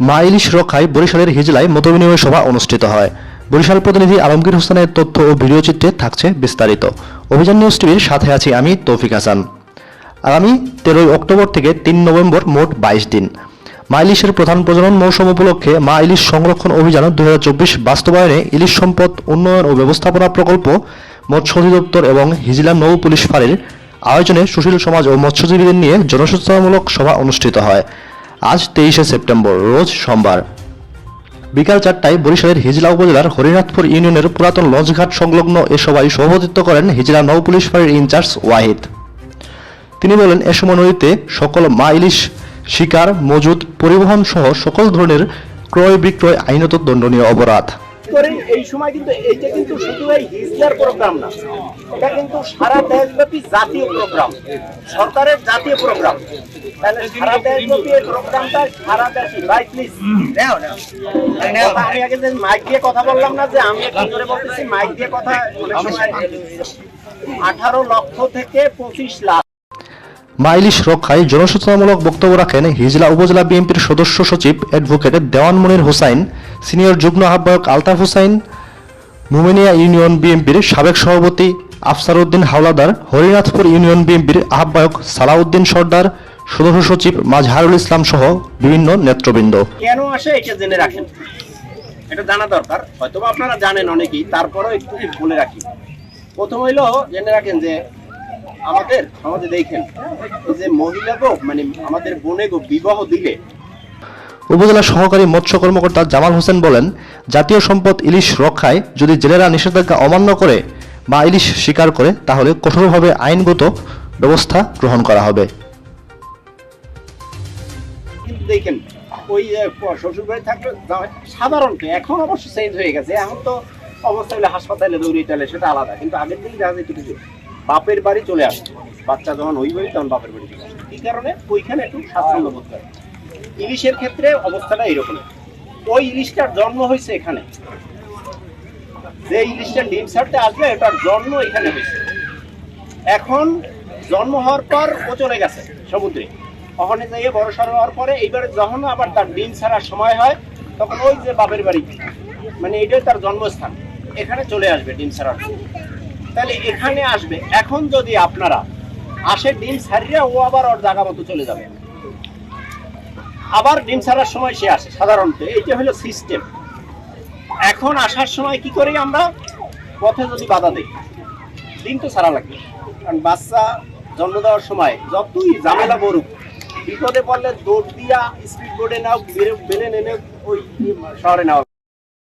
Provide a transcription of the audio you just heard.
মা ইলিশ রক্ষায় বরিশালের হিজলায় মতবিনিময় সভা অনুষ্ঠিত হয়। বরিশাল প্রতিনিধি আলমগীর হোসেনের তথ্য ও ভিডিও চিত্রে থাকছে বিস্তারিত। অভিযান নিউজ টিভির সাথে আছি আমি তৌফিক হাসান। আগামী তেরোই অক্টোবর থেকে তিন নভেম্বর মোট বাইশ দিন। মা ইলিশের প্রধান প্রজনন মৌসুম উপলক্ষে মা ইলিশ সংরক্ষণ অভিযান দুই হাজার চব্বিশ বাস্তবায়নে ইলিশ সম্পদ উন্নয়ন ও ব্যবস্থাপনা প্রকল্প, মৎস্য অধিদপ্তর এবং হিজলা নৌ পুলিশ ফাঁড়ির আয়োজনে সুশীল সমাজ ও মৎস্যজীবীদের নিয়ে জনসচেতনামূলক সভা অনুষ্ঠিত হয়। আজ তেইশে সেপ্টেম্বর, রোজ সোমবার। বিকাল চারটায় বরিশালের হিজলা উপজেলার হরিনাথপুর ইউনিয়নের পুরাতন লঞ্চঘাট সংলগ্ন এ সভায় সভাপতিত্ব করেন হিজলা নৌ পুলিশ ফাঁড়ির ইনচার্জ ওয়াহিদ। তিনি বলেন, এ সময় নদীতে সকল মা ইলিশ, শিকার, মজুদ, পরিবহন সহ সকল ধরনের ক্রয় বিক্রয় আইনত দণ্ডনীয় অপরাধ। এই সময় কিন্তু এইটা কিন্তু শুধু এই হিজলার প্রোগ্রাম না, এটা কিন্তু সারা দেশব্যাপী জাতীয় প্রোগ্রাম সরকারের জাতীয় প্রোগ্রাম তাহলে সারা দেশব্যাপী এই প্রোগ্রামটা সারা দেশে ভাই প্লিজ আমি আগে যে মাইক দিয়ে কথা বললাম না যে আমি একটু ধরে বলতেছি মাইক দিয়ে কথা আঠারো লক্ষ থেকে পঁচিশ লাখ। মা রক্ষায় জনসচেতনামূলক বক্তব্য রাখেন হিজলা উপজেলা বিএনপির সদস্য সচিব অ্যাডভোকেট দেওয়ান মনির হোসাইন সিনিয়র যুগ্ম আহ্বায়ক আলতাফ হোসাইন মুমেনিয়া ইউনিয়ন বিএনপির সাবেক সভাপতি আফসার উদ্দিন হাওলাদার হরিনাথপুর ইউনিয়ন বিএনপির আহ্বায়ক সালাউদ্দিন সর্দার সদস্য সচিব মাজহারুল ইসলাম সহ বিভিন্ন নেতৃবৃন্দ। কেন আসে এটা জেনে রাখেন? এটা জানা দরকার। হয়তো আপনারা জানেন অনেকেই তারপরেও একটু বলে রাখি। প্রথম হইল জেনে রাখেন যে আমাদের সমাজে দেখেন যে মহিলা গো মানে আমাদের বোনে গো বিবাহ দিলে। উপজেলা সহকারী মৎস্য কর্মকর্তা জামাল হোসেন বলেন জাতীয় সম্পদ ইলিশ রক্ষায় যদি জেলেরা নিষেধাজ্ঞা অমান্য করে বা ইলিশ স্বীকার করে তাহলে কঠোরভাবে আইনগত ব্যবস্থা গ্রহণ করা হবে। কিন্তু দেখেন, ওই শ্বশুর বাড়ি থাকলে সাধারণত এখন অবশ্য চেঞ্জ হয়ে গেছে। এখন তো অবস্থা হলে হাসপাতালে সেটা আলাদা। কিন্তু আগের দেখা কিছু বাপের বাড়ি চলে আসতো বাচ্চা যখন ওই বাড়ি, তখন বাপের বাড়ি চলে আসতো কি কারণে ওইখানে একটু স্বাচ্ছন্দ্য বোধ করে ইলিশের ক্ষেত্রে অবস্থাটা এরকম ওই ইলিশটার জন্ম হয়েছে এখানে। যে ইলিশটা ডিম ছাড়তে আসবে এটার জন্ম এখানে হয়েছে। এখন জন্ম হওয়ার পর ও চলে গেছে সমুদ্রে। ওখানে যাইয়ে বড় সড় হওয়ার পরে এইবারে যখন আবার তার ডিম ছাড়ার সময় হয়, তখন ওই যে বাপের বাড়ি মানে এটাই তার জন্মস্থান। এখানে চলে আসবে ডিম ছাড়ার তাহলে এখানে আসবে। এখন যদি আপনারা আসে ডিম ছাড়িয়ে ও আবার ওর জায়গা মতো চলে যাবে। আবার ডিম ছাড়ার সময় সে আসে, সাধারণত। এইটা হলো সিস্টেম। এখন আসার সময় কি করি আমরা? পথে যদি বাধা দিই, ডিম তো ছাড়া লাগবে। কারণ বাচ্চা জন্ম দেওয়ার সময় যতই ঝামেলা বড়ুক বিপদে পড়লে দৌড় দিয়া স্পিড বোর্ডে নাও বেলে নেনে ওই শহরে নাও